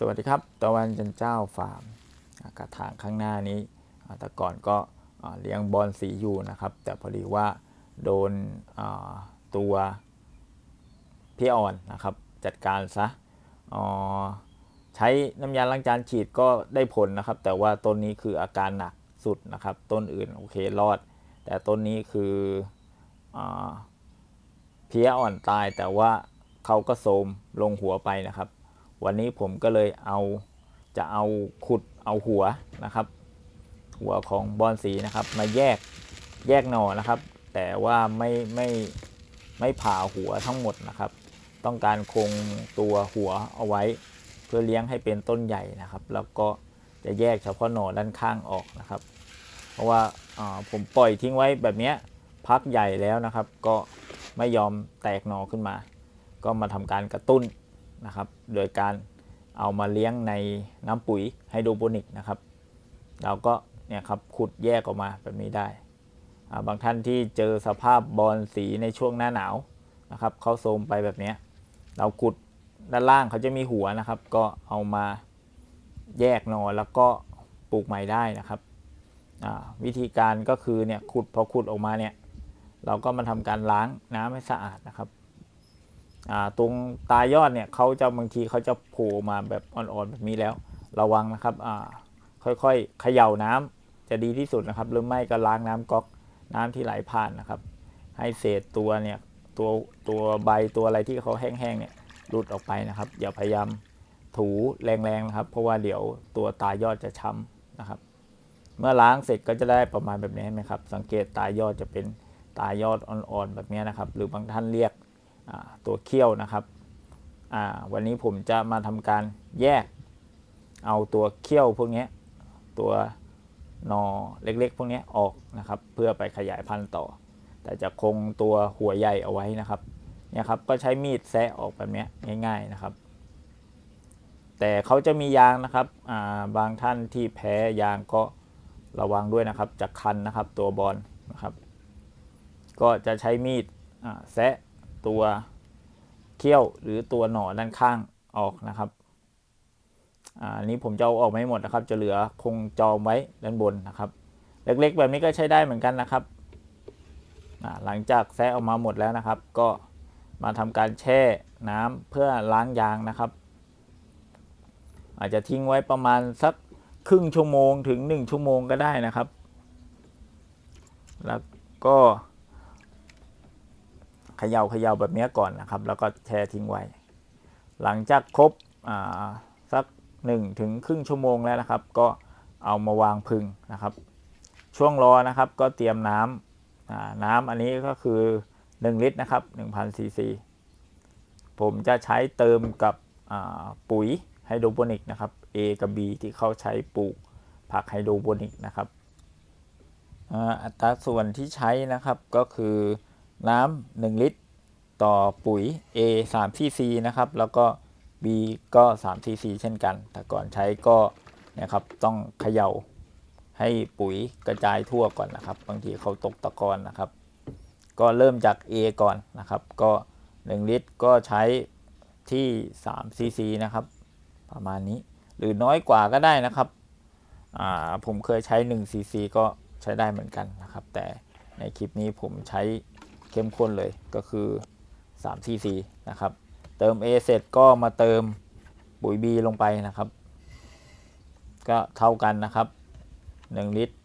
สวัสดีครับตะวันจันเจ้าฟาร์มกระถางข้างหน้านี้แต่ก่อนก็เลี้ยงบอลสีอยู่นะครับ แต่พอดีว่าโดนตัวพี่อ่อนนะครับ จัดการซะใช้น้ำยาล้างจานฉีดก็ได้ผลนะครับ แต่ว่าต้นนี้คืออาการหนักสุดนะครับ ต้นอื่นโอเครอด แต่ต้นนี้คืออเพี้ยอ่อนตายแต่ว่าเขาก็โทมลงหัวไปนะครับ วันนี้ผมก็เลยเอาจะเอาขุดเอาหัวนะครับ หัวของบอนสีนะครับ มาแยกแยกหน่อนะครับ แต่ว่าไม่ไม่ไม่ผ่าหัวทั้งหมดนะครับ ต้องการคงตัวหัวเอาไว้ เพื่อเลี้ยงให้เป็นต้นใหญ่นะครับ แล้วก็จะแยกเฉพาะหน่อด้านข้างออกนะครับ เพราะว่าผมปล่อยทิ้งไว้แบบนี้พักใหญ่แล้วนะครับ ก็ไม่ยอมแตกหน่อขึ้นมา ก็มาทำการกระตุ้น นะครับ โดยการเอามาเลี้ยงในน้ำปุ๋ยไฮโดรโปนิกนะครับ เราก็เนี่ยครับขุดแยกออกมาแบบนี้ได้ บางท่านที่เจอสภาพบอลสีในช่วงหน้าหนาวนะครับเขาโทมไปแบบนี้ เราขุดด้านล่างเขาจะมีหัวนะครับ ก็เอามาแยกนอแล้วก็ปลูกใหม่ได้นะครับวิธีการก็คือเนี่ยขุดพอขุดออกมาเนี่ยเราก็มาทำการล้างน้ำให้สะอาดนะครับ ตรงตายอดเนี่ยเขาจะบางทีเขาจะโผล่มาแบบอ่อนๆแบบนี้แล้ว ระวังนะครับค่อยๆเขย่าน้ำจะดีที่สุดนะครับ หรือไม่ก็ล้างน้ำก๊อกน้ำที่ไหลผ่านนะครับ ให้เศษตัวเนี่ยตัวตัวใบตัวอะไรที่เขาแห้งๆเนี่ยหลุดออกไปนะครับ อย่าพยายามถูแรงๆนะครับ เพราะว่าเดี๋ยวตัวตายอดจะช้ำนะครับ เมื่อล้างเสร็จก็จะได้ประมาณแบบนี้เห็นไหมครับ สังเกตตายอดจะเป็นตายอดอ่อนๆแบบนี้นะครับ หรือบางท่านเรียก ตัวเขี้ยวนะครับ วันนี้ผมจะมาทำการแยกเอาตัวเขี้ยวพวกนี้ตัวนอเล็กๆ พวกนี้ออกนะครับ เพื่อไปขยายพันธุ์ต่อ แต่จะคงตัวหัวใหญ่เอาไว้นะครับเนี่ยครับก็ใช้มีดแซะออกแบบนี้ง่าย ๆนะครับ แต่เขาจะมียางนะครับาบางท่านที่แพ้ยางก็ระวังด้วยนะครับจะคันนะครับตัวบอลนะครับ ก็จะใช้มีดแซะ ตัวเขี้ยวหรือตัวหนอด้านข้างออกนะครับอันนี้ผมจะเอาออกไม่หมดนะครับ จะเหลือคงจอมไว้ด้านบนนะครับ เล็กๆ แบบนี้ก็ใช้ได้เหมือนกันนะครับ หลังจากแซะออกมาหมดแล้วนะครับ ก็มาทำการแช่น้ำเพื่อล้างยางนะครับ อาจจะทิ้งไว้ประมาณสักครึ่งชั่วโมงถึง 1 ชั่วโมงก็ได้นะครับ แล้วก็ เขย่าเขย่าแบบนี้ก่อนนะครับ แล้วก็แช่ทิ้งไว้ หลังจากครบสัก1ถึงครึ่งชั่วโมงแล้วนะครับ ก็เอามาวางพึ่งนะครับ ช่วงรอนะครับก็เตรียมน้ำน้ำอันนี้ก็คือ 1 ลิตรนะครับ1,000ซีซีผมจะใช้เติมกับปุ๋ยไฮโดรโปนิกนะครับ A กับ B ที่เขาใช้ปลูกผักไฮโดรโปนิกนะครับอัตราส่วนที่ใช้นะครับก็คือ น้ำ1ลิตร ต่อปุ๋ย A 3 cc นะครับ แล้วก็ B ก็3 cc เช่นกัน แต่ก่อนใช้ก็นะครับต้องเขย่าให้ปุ๋ยกระจายทั่วก่อนนะครับ บางทีเขาตกตะกอนนะครับ ก็เริ่มจาก A ก่อนนะครับ ก็ 1 ลิตรก็ใช้ที่3 cc นะครับ ประมาณนี้ หรือน้อยกว่าก็ได้นะครับผมเคยใช้1 cc ก็ใช้ได้เหมือนกันนะครับ แต่ในคลิปนี้ผมใช้ เข้มข้นเลยก็คือ 3 cc นะครับ เติม A เสร็จก็มาเติมปุ๋ย B ลงไปนะครับ ก็เท่ากันนะครับ 1 ลิตร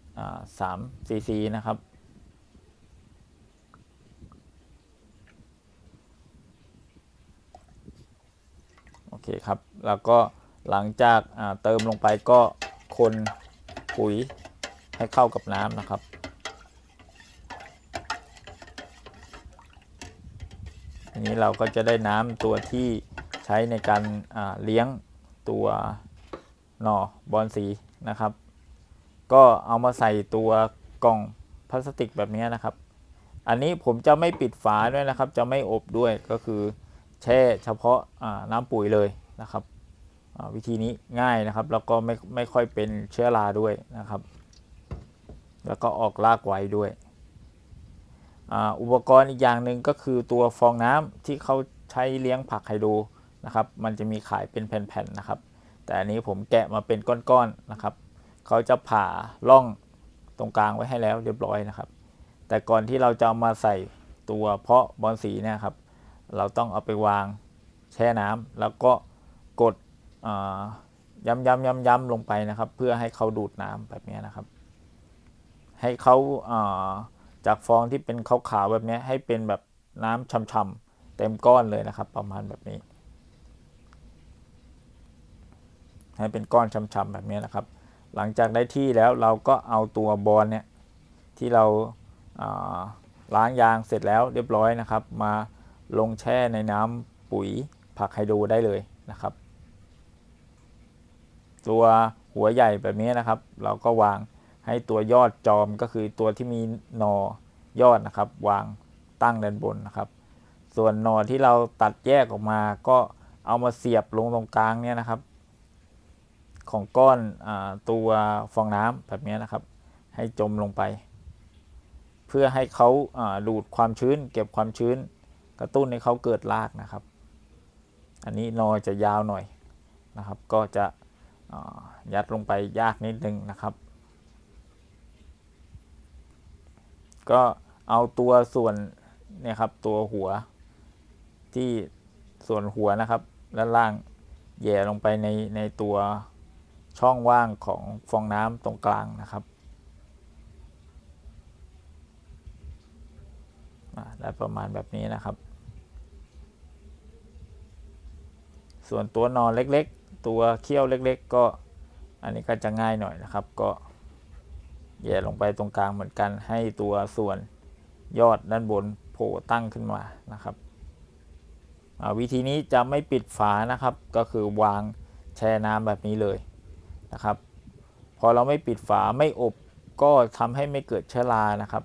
3 cc นะครับ โอเคครับ แล้วก็หลังจากเติมลงไปก็คนปุ๋ยให้เข้ากับน้ำนะครับ นี้เราก็จะได้น้ำตัวที่ใช้ในการเลี้ยงตัวหน่อบอนสีนะครับ ก็เอามาใส่ตัวกล่องพลาสติกแบบนี้นะครับ อันนี้ผมจะไม่ปิดฝาด้วยนะครับ จะไม่อบด้วยก็คือแช่เฉพาะน้ำปุ๋ยเลยนะครับวิธีนี้ง่ายนะครับ แล้วก็ไม่ไม่ค่อยเป็นเชื้อราด้วยนะครับ แล้วก็ออกรากไว้ด้วย อุปกรณ์อีกอย่างหนึ่งก็คือตัวฟองน้ำที่เขาใช้เลี้ยงผักไฮโดรนะครับ มันจะมีขายเป็นแผ่นๆนะครับ แต่อันนี้ผมแกะมาเป็นก้อนๆนะครับ เขาจะผ่าร่องตรงกลางไว้ให้แล้วเรียบร้อยนะครับ แต่ก่อนที่เราจะามาใส่ตัวเพาะบอลสีเนี่ยครับ เราต้องเอาไปวางแช่น้ำแล้วก็กดย้ำย้ำย้ำย้ำลงไปนะครับ เพื่อให้เขาดูดน้ำแบบนี้นะครับ ให้เขา จากฟองที่เป็นขาวๆแบบนี้ให้เป็นแบบน้ำช่ำๆเต็มก้อนเลยนะครับ ประมาณแบบนี้ ให้เป็นก้อนช่ำๆแบบนี้นะครับ หลังจากได้ที่แล้วเราก็เอาตัวบอลเนี่ยที่เราล้างยางเสร็จแล้วเรียบร้อยนะครับ มาลงแช่ในน้ำปุ๋ยผักไฮโดรได้เลยนะครับ ตัวหัวใหญ่แบบนี้นะครับ เราก็วาง ให้ตัวยอดจอมก็คือตัวที่มีนอยอดนะครับ วางตั้งด้านบนนะครับ ส่วนนอที่เราตัดแยกออกมาก็เอามาเสียบลงตรงกลางเนี่ยนะครับ ของก้อนอตัวฟองน้ำแบบนี้นะครับ ให้จมลงไป เพื่อให้เขาดูดความชื้น เก็บความชื้น กระตุ้นให้เขาเกิดรากนะครับ อันนี้นอจะยาวหน่อยนะครับ ก็จะยัดลงไปยากนิดนึงนะครับ ก็เอาตัวส่วนเนี่ยครับตัวหัวที่ส่วนหัวนะครับด้านล่างแย่ลงไปในในตัวช่องว่างของฟองน้ำตรงกลางนะครับได้ประมาณแบบนี้นะครับ ส่วนตัวนอนเล็กๆ ตัวเขี้ยวเล็ก ๆ ก็อันนี้ก็จะง่ายหน่อยนะครับก็ แย่ลงไปตรงกลางเหมือนกันให้ตัวส่วนยอดด้านบนโผล่ตั้งขึ้นมานะครับวิธีนี้จะไม่ปิดฝานะครับ ก็คือวางแช่น้ำแบบนี้เลยนะครับ พอเราไม่ปิดฝาไม่อบก็ทำให้ไม่เกิดเชื้อรานะครับ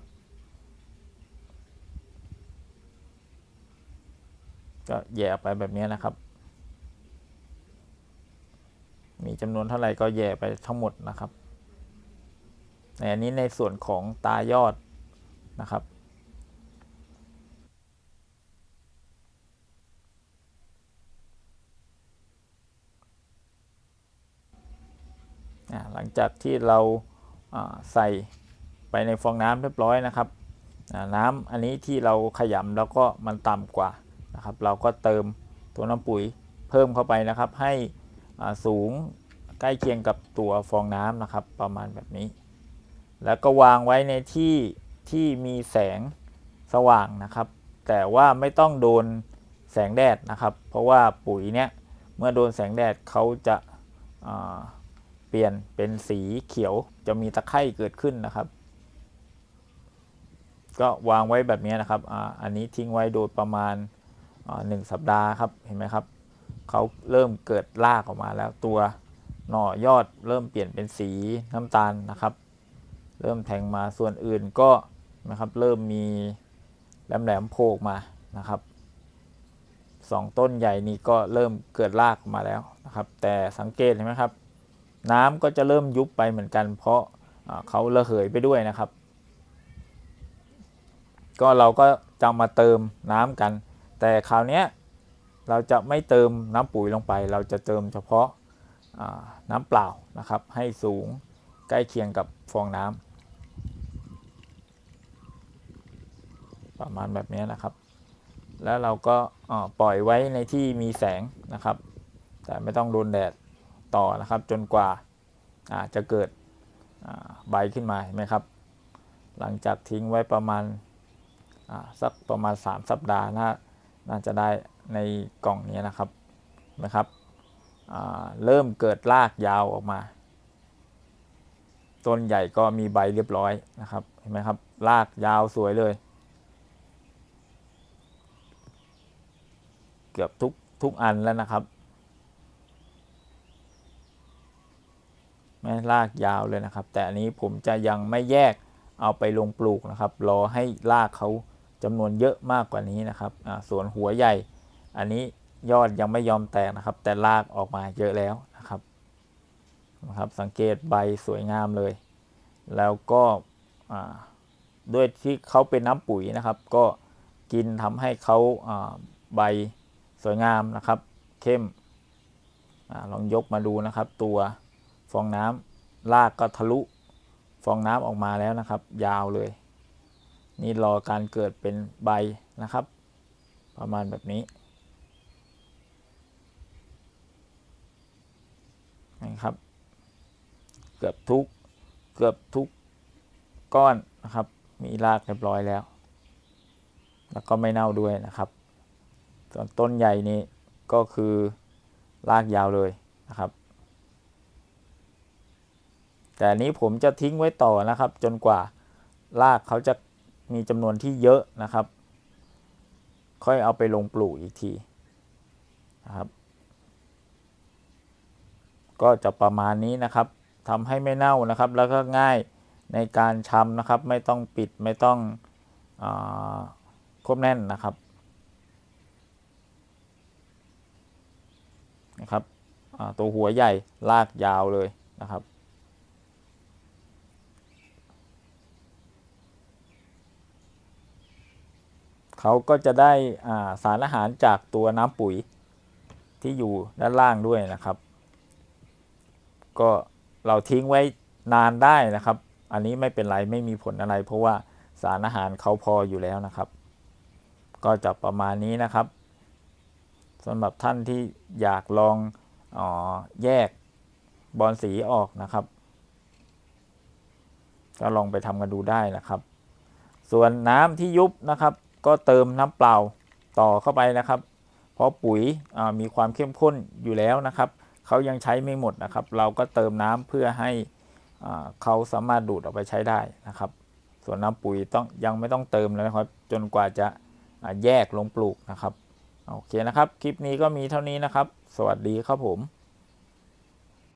ก็แย่ไปแบบนี้นะครับ มีจำนวนเท่าไหร่ก็แย่ไปทั้งหมดนะครับ อันนี้ในส่วนของตายอดนะครับ หลังจากที่เราใส่ไปในฟองน้ำเรียบร้อยนะครับ น้ำอันนี้ที่เราขยำแล้วก็มันต่ำกว่านะครับ เราก็เติมตัวน้ำปุ๋ยเพิ่มเข้าไปนะครับ ให้สูงใกล้เคียงกับตัวฟองน้ำนะครับ ประมาณแบบนี้ แล้วก็วางไว้ในที่ที่มีแสงสว่างนะครับ แต่ว่าไม่ต้องโดนแสงแดดนะครับ เพราะว่าปุ๋ยเนี้ยเมื่อโดนแสงแดดเขาจะเปลี่ยนเป็นสีเขียวจะมีตะไคร่เกิดขึ้นนะครับ ก็วางไว้แบบนี้นะครับออันนี้ทิ้งไว้โดยประมาณหนึ่งสัปดาห์ครับเห็นไหมครับเขาเริ่มเกิดรากออกมาแล้วตัวหน่อยอดเริ่มเปลี่ยนเป็นสีน้ำตาลนะครับ เริ่มแทงมาส่วนอื่นก็นะครับเริ่มมีแหลมๆโผล่มานะครับสองต้นใหญ่นี้ก็เริ่มเกิดรากมาแล้วนะครับ แต่สังเกตเห็นไหมครับ น้ำก็จะเริ่มยุบไปเหมือนกัน เพราะเขาระเหยไปด้วยนะครับ ก็เราก็จะมาเติมน้ำกัน แต่คราวนี้เราจะไม่เติมน้ำปุ๋ยลงไป เราจะเติมเฉพาะน้ำเปล่านะครับ ให้สูงใกล้เคียงกับฟองน้ำ ประมาณแบบนี้นะครับ แล้วเราก็ปล่อยไว้ในที่มีแสงนะครับ แต่ไม่ต้องโดนแดดต่อนะครับจนกว่าจะเกิดใบขึ้นมาเห็นไหมครับ หลังจากทิ้งไว้ประมาณสักประมาณ 3 สัปดาห์นะน่าจะได้ในกล่องนี้นะครับนะครับเริ่มเกิดรากยาวออกมา ต้นใหญ่ก็มีใบเรียบร้อยนะครับเห็นไหมครับรากยาวสวยเลย กือบทุกทุกอันแล้วนะครับไม่รากยาวเลยนะครับ แต่อันนี้ผมจะยังไม่แยกเอาไปลงปลูกนะครับ รอให้รากเขาจำนวนเยอะมากกว่านี้นะครับส่วนหัวใหญ่ อันนี้ยอดยังไม่ยอมแตกนะครับ แต่รากออกมาเยอะแล้วนะครับนะครับสังเกตใบสวยงามเลย แล้วก็ด้วยที่เขาเป็นน้ำปุ๋ยนะครับ ก็กินทำให้เขาใบ สวยงามนะครับ เข้มอลองยกมาดูนะครับ ตัวฟองน้ำรากก็ทะลุฟองน้ำออกมาแล้วนะครับ ยาวเลย นี่รอการเกิดเป็นใบนะครับ ประมาณแบบนี้นะครับ เกือบทุกเกือบทุกก้อนนะครับ มีรากเรียบร้อยแล้ว แล้วก็ไม่เน่าด้วยนะครับ ส่วนต้นใหญ่นี้ก็คือรากยาวเลยนะครับ แต่นี้ผมจะทิ้งไว้ต่อนะครับ จนกว่ารากเขาจะมีจำนวนที่เยอะนะครับ ค่อยเอาไปลงปลูกอีกทีนะครับ ก็จะประมาณนี้นะครับทำให้ไม่เน่านะครับ แล้วก็ง่ายในการชำนะครับ ไม่ต้องปิดไม่ต้องอควบแน่นนะครับอ่า ตัวหัวใหญ่ลากยาวเลยนะครับ เขาก็จะได้าสารอาหารจากตัวน้ำปุ๋ยที่อยู่ด้านล่างด้วยนะครับ ก็เราทิ้งไว้นานได้นะครับ อันนี้ไม่เป็นไรไม่มีผลอะไร เพราะว่าสารอาหารเขาพออยู่แล้วนะครับ ก็จะประมาณนี้นะครับสำหรับท่านที่อยากลอง อ๋อแยกบอลสีออกนะครับ ก็ลองไปทำกันดูได้นะครับ ส่วนน้ำที่ยุบนะครับ ก็เติมน้ำเปล่าต่อเข้าไปนะครับ เพราะปุ๋ยมีความเข้มข้นอยู่แล้วนะครับเขายังใช้ไม่หมดนะครับ เราก็เติมน้ำเพื่อให้เขาสามารถดูดออกไปใช้ได้นะครับ ส่วนน้ำปุ๋ยต้องยังไม่ต้องเติมเลยนะครับ จนกว่าจะแยกลงปลูกนะครับ โอเคนะครับ คลิปนี้ก็มีเท่านี้นะครับ สวัสดีครับผม